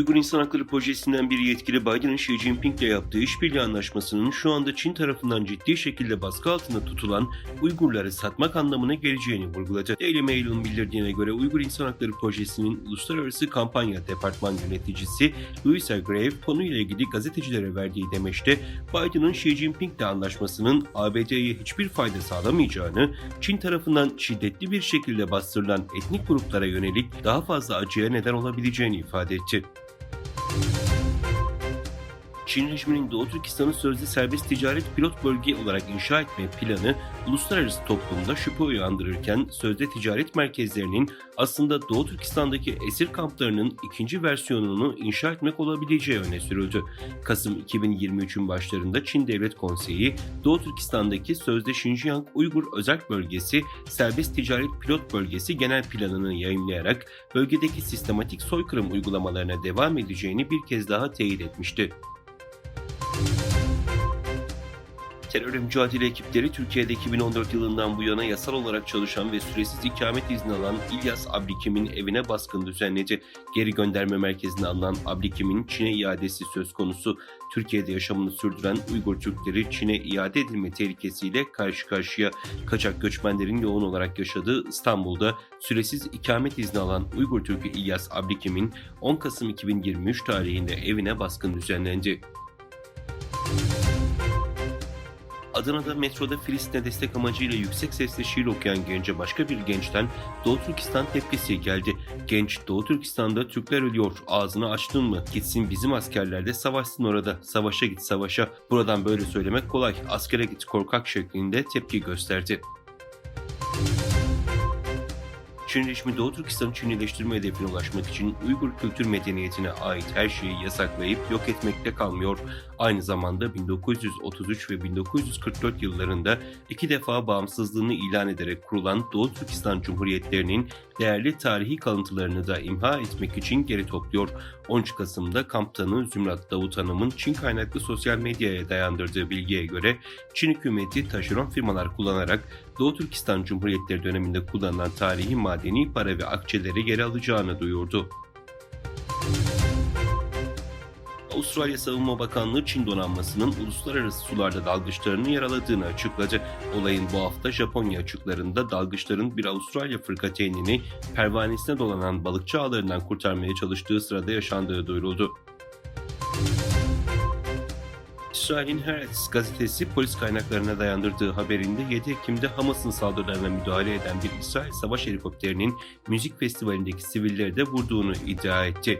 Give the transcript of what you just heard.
Uygur İnsan Hakları Projesi'nden bir yetkili Biden'ın Xi Jinping'le yaptığı işbirliği anlaşmasının şu anda Çin tarafından ciddi şekilde baskı altında tutulan Uygurları satmak anlamına geleceğini vurguladı. Daily Mail'in bildirdiğine göre Uygur İnsan Hakları Projesi'nin Uluslararası Kampanya Departman Yöneticisi Louisa Grave konuyla ilgili gazetecilere verdiği demeçte Biden'ın Xi Jinping'le anlaşmasının ABD'ye hiçbir fayda sağlamayacağını, Çin tarafından şiddetli bir şekilde bastırılan etnik gruplara yönelik daha fazla acıya neden olabileceğini ifade etti. Çin rejiminin Doğu Türkistan'ı sözde serbest ticaret pilot bölge olarak inşa etme planı uluslararası toplumda şüphe uyandırırken sözde ticaret merkezlerinin aslında Doğu Türkistan'daki esir kamplarının ikinci versiyonunu inşa etmek olabileceği öne sürüldü. Kasım 2023'ün başlarında Çin Devlet Konseyi Doğu Türkistan'daki sözde Xinjiang Uygur Özel Bölgesi Serbest Ticaret Pilot Bölgesi genel planını yayımlayarak bölgedeki sistematik soykırım uygulamalarına devam edeceğini bir kez daha teyit etmişti. Terörle mücadele ekipleri Türkiye'de 2014 yılından bu yana yasal olarak çalışan ve süresiz ikamet izni alan İlyas Abdikim'in evine baskın düzenledi. Geri gönderme merkezine alınan Abdikim'in Çin'e iadesi söz konusu. Türkiye'de yaşamını sürdüren Uygur Türkleri Çin'e iade edilme tehlikesiyle karşı karşıya kaçak göçmenlerin yoğun olarak yaşadığı İstanbul'da süresiz ikamet izni alan Uygur Türk'ü İlyas Abdikim'in 10 Kasım 2023 tarihinde evine baskın düzenlendi. Adana'da metroda Filistin'e destek amacıyla yüksek sesle şiir okuyan gence başka bir gençten Doğu Türkistan tepkisi geldi. Genç Doğu Türkistan'da Türkler ölüyor ağzını açtın mı gitsin bizim askerler de savaşsın orada savaşa git savaşa buradan böyle söylemek kolay askere git korkak şeklinde tepki gösterdi. Çin rejimi Doğu Türkistan'ı Çinileştirme hedefine ulaşmak için Uygur kültür medeniyetine ait her şeyi yasaklayıp yok etmekte kalmıyor. Aynı zamanda 1933 ve 1944 yıllarında iki defa bağımsızlığını ilan ederek kurulan Doğu Türkistan Cumhuriyetlerinin değerli tarihi kalıntılarını da imha etmek için geri topluyor. 13 Kasım'da kamptanı Zümrat Davut Hanım'ın Çin kaynaklı sosyal medyaya dayandırdığı bilgiye göre Çin hükümeti taşeron firmalar kullanarak Doğu Türkistan Cumhuriyetleri döneminde kullanılan tarihi madeni para ve akçeleri geri alacağını duyurdu. Avustralya Savunma Bakanlığı Çin donanmasının uluslararası sularda dalgıçlarını yaraladığını açıkladı. Olayın bu hafta Japonya açıklarında dalgıçların bir Avustralya fırkateynini pervanesine dolanan balıkçı ağlarından kurtarmaya çalıştığı sırada yaşandığı duyuruldu. İsrail'in Haaretz gazetesi polis kaynaklarına dayandırdığı haberinde 7 Ekim'de Hamas'ın saldırılarına müdahale eden bir İsrail savaş helikopterinin müzik festivalindeki sivilleri de vurduğunu iddia etti.